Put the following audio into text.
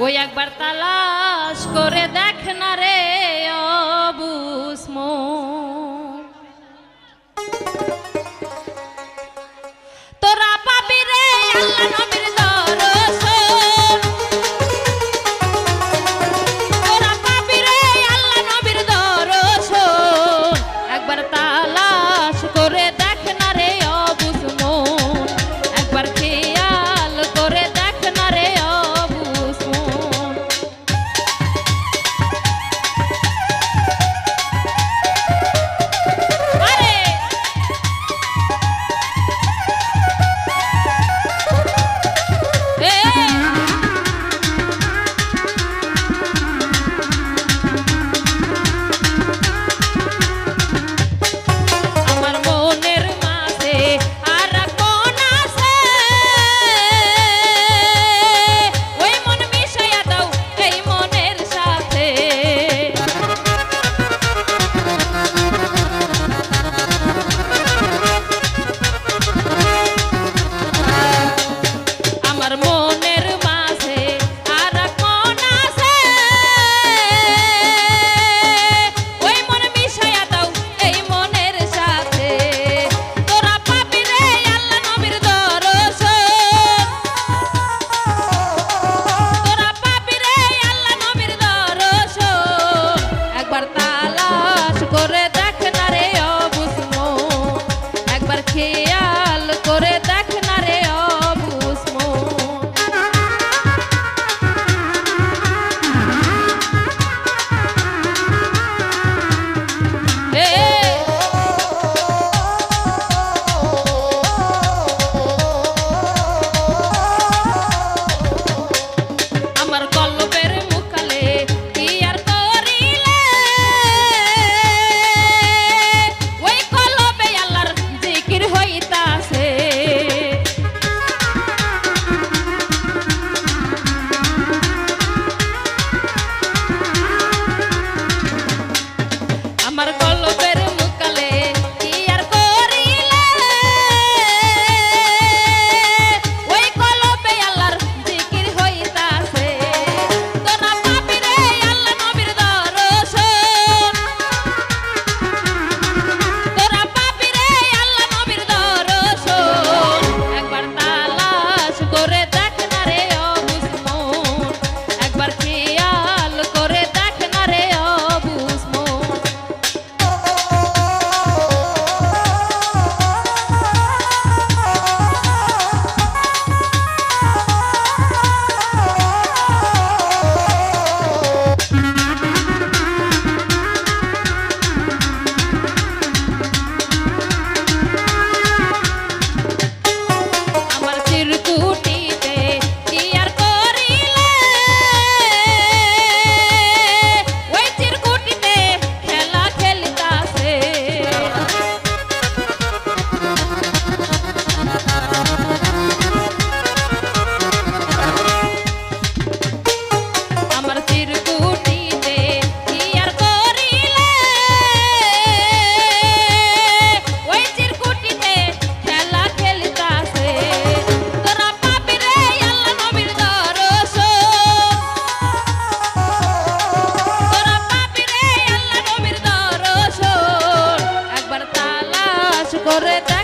ওই একবার তালাশ করে দেখ না রে অবুসম তোরা পাবি রে আল্লাহ করে করে